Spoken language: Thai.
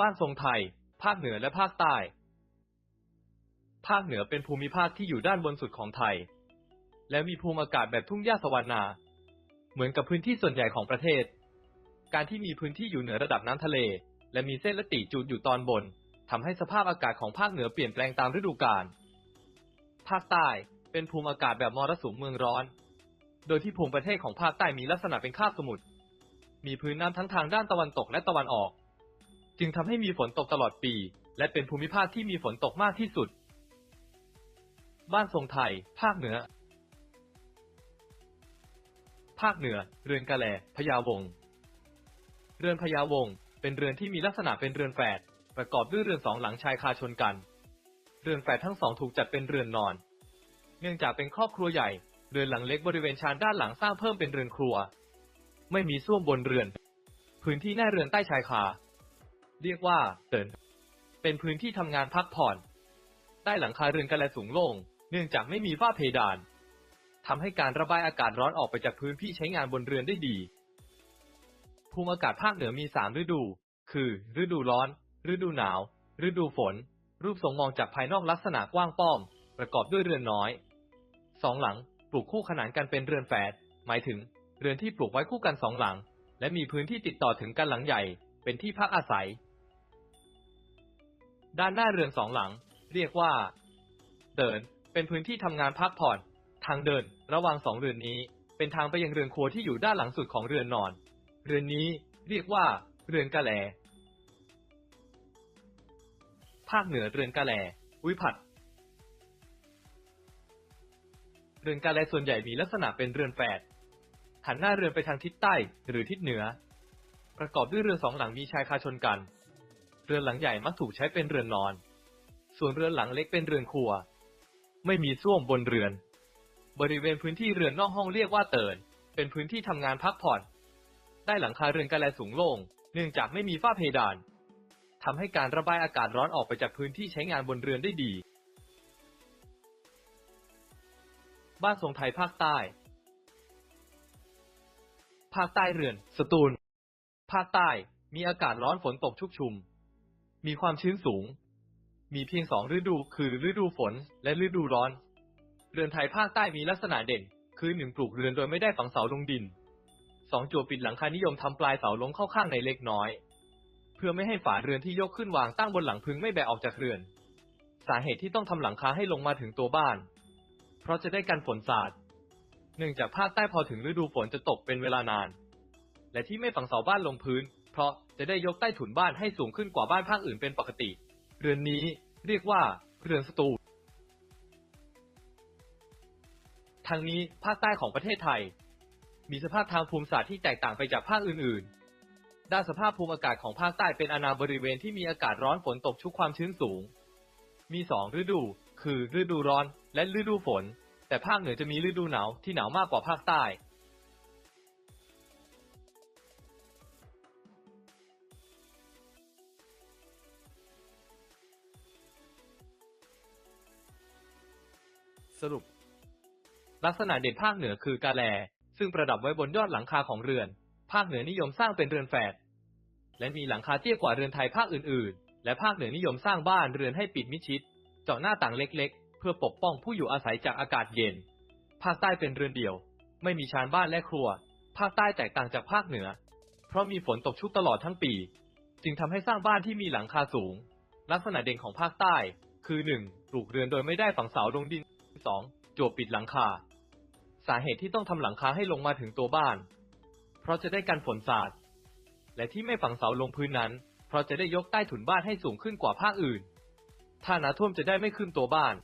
บ้านทรงไทย ภาคเหนือและภาคใต้ ภาคเหนือเป็นภูมิภาคที่อยู่ด้านบนสุดของไทย และมีภูมิอากาศแบบทุ่งหญ้าสวรรณา เหมือนกับพื้นที่ส่วนใหญ่ของประเทศ การที่มีพื้นที่อยู่เหนือระดับน้ำทะเล และมีเส้นละติจูดอยู่ตอนบนทำให้สภาพอากาศของภาคเหนือเปลี่ยนแปลงตามฤดูกาล ภาคใต้เป็นภูมิอากาศแบบมรสุมเมืองร้อน โดยที่ภูมิประเทศของภาคใต้มีลักษณะเป็นคาบสมุทร มีพื้นน้ำทั้งทางด้านตะวันตกและตะวันออก จึงทำให้มีฝนตกตลอดปี และเป็นภูมิภาคที่มีฝนตกมากที่สุด บ้านทรงไทย ภาคเหนือ ภาคเหนือ เรือนกะแลพญาวง เรือนพญาวง เป็นเรือนที่มีลักษณะเป็นเรือนแฝดประกอบด้วยเรือนสองหลังชายคาชนกัน เรือนแฝดทั้งสองถูกจัดเป็นเรือนนอน เนื่องจากเป็นครอบครัวใหญ่ เรือนหลังเล็กบริเวณชานด้านหลังสร้างเพิ่มเป็นเรือนครัว ไม่มีส้วมบนเรือน พื้นที่หน้าเรือนใต้ชายคา เรียกว่าเตินเป็นพื้นที่ทำงานพักผ่อน ใต้หลังคาเรือนกันแลสูงโล่งเนื่องจากไม่มีฝ้าเพดานทำให้การระบายอากาศร้อนออกไปจากพื้นที่ใช้งานบนเรือนได้ดี ภูมิอากาศภาคเหนือมีสามฤดู คือ ฤดูร้อน ฤดูหนาว ฤดูฝน รูปทรงมองจากภายนอกลักษณะกว้างป้อม ประกอบด้วยเรือนน้อย สองหลัง ปลูกคู่ขนานกันเป็นเรือนแฝด หมายถึง เรือนที่ปลูกไว้คู่กันสองหลัง และมีพื้นที่ติดต่อถึงกันหลังใหญ่ เป็นที่พักอาศัย ด้านหน้าเรือนสองหลัง เรียกว่า เดิน เป็นพื้นที่ทำงานพักผ่อน ทางเดิน ระหว่างสองเรือนนี้ เป็นทางไปยังเรือนครัวที่อยู่ด้านหลังสุดของเรือนนอน เรือนนี้เรียกว่า เรือนกะแล ภาคเหนือเรือนกะแล วิผัตน์เรือนกะแลส่วนใหญ่มีลักษณะเป็นเรือนแฝดหันหน้าเรือนไปทางทิศใต้หรือทิศเหนือ ประกอบด้วยเรือนสองหลังมีชายคาชนกัน เรือนหลังใหญ่มักถูกใช้เป็นเรือนนอน ส่วนเรือนหลังเล็กเป็นเรือนครัว ไม่มีส้วมบนเรือน บริเวณพื้นที่เรือนนอกห้องเรียกว่าเตินเป็นพื้นที่ทำงานพักผ่อนใต้หลังคาเรือนกะแลสูงโล่ง เนื่องจากไม่มีฝ้าเพดานทำให้การระบายอากาศร้อนออกไปจากพื้นที่ใช้งานบนเรือนได้ดี บ้านทรงไทยภาคใต้ ภาคใต้เรือน สตูล ภาคใต้มีอากาศร้อนฝนตกชุกชุม มีความชื้นสูง มีเพียงสองฤดูคือฤดูฝนและฤดูร้อน เรือนไทยภาคใต้มีลักษณะเด่น คือหนึ่งปลูกเรือนโดยไม่ได้ฝังเสาลงดินสองจั่วปิดหลังคานิยมทำปลายเสาลงเข้าข้างในเล็กน้อย เพื่อไม่ให้ฝาเรือนที่ยกขึ้นวางตั้งบนหลังพึงไม่แบะออกจากเรือน สาเหตุที่ต้องทำหลังคาให้ลงมาถึงตัวบ้าน เพราะจะได้กันฝนสาดเนื่องจากภาคใต้พอถึงฤดูฝนจะตกเป็นเวลานาน และที่ไม่ฝังเสาบ้านลงพื้น เพราะจะได้ยกใต้ถุนบ้านให้สูงขึ้นกว่าบ้านภาคอื่นเป็นปกติ เรือนนี้เรียกว่า เรือนสตูทางนี้ภาคใต้ของประเทศไทย มีสภาพทางภูมิศาสตร์ที่แตกต่างไปจากภาคอื่นๆ ด้านสภาพภูมิอากาศของภาคใต้เป็นอาณาบริเวณที่มีอากาศร้อนฝนตกชุกความชื้นสูง มีสองฤดู คือฤดูร้อนและฤดูฝน แต่ภาคเหนือจะมีฤดูหนาวที่หนาวมากกว่าภาคใต้ สรุป ลักษณะเด่นภาคเหนือคือกาแล ซึ่งประดับไว้บนยอดหลังคาของเรือน ภาคเหนือนิยมสร้างเป็นเรือนแฝด และมีหลังคาเตี้ยกว่าเรือนไทยภาคอื่นๆ และภาคเหนือนิยมสร้างบ้านเรือนให้ปิดมิดชิด เจาะหน้าต่างเล็กๆ เพื่อปกป้องผู้อยู่อาศัยจากอากาศเย็น ภาคใต้เป็นเรือนเดี่ยว ไม่มีชานบ้านและครัว ภาคใต้แตกต่างจากภาคเหนือ เพราะมีฝนตกชุกตลอดทั้งปี จึงทำให้สร้างบ้านที่มีหลังคาสูง ลักษณะเด่นของภาคใต้คือ 1. ปลูกเรือนโดยไม่ได้ฝังเสาลงดิน 2. จั่วปิดหลังคา สาเหตุที่ต้องทำหลังคาให้ลงมาถึงตัวบ้าน เพราะจะได้กันฝนสาด และที่ไม่ฝังเสาลงพื้นนั้น เพราะจะได้ยกใต้ถุนบ้านให้สูงขึ้นกว่าภาคอื่น ถ้าน้ำท่วมจะได้ไม่ขึ้นตัวบ้าน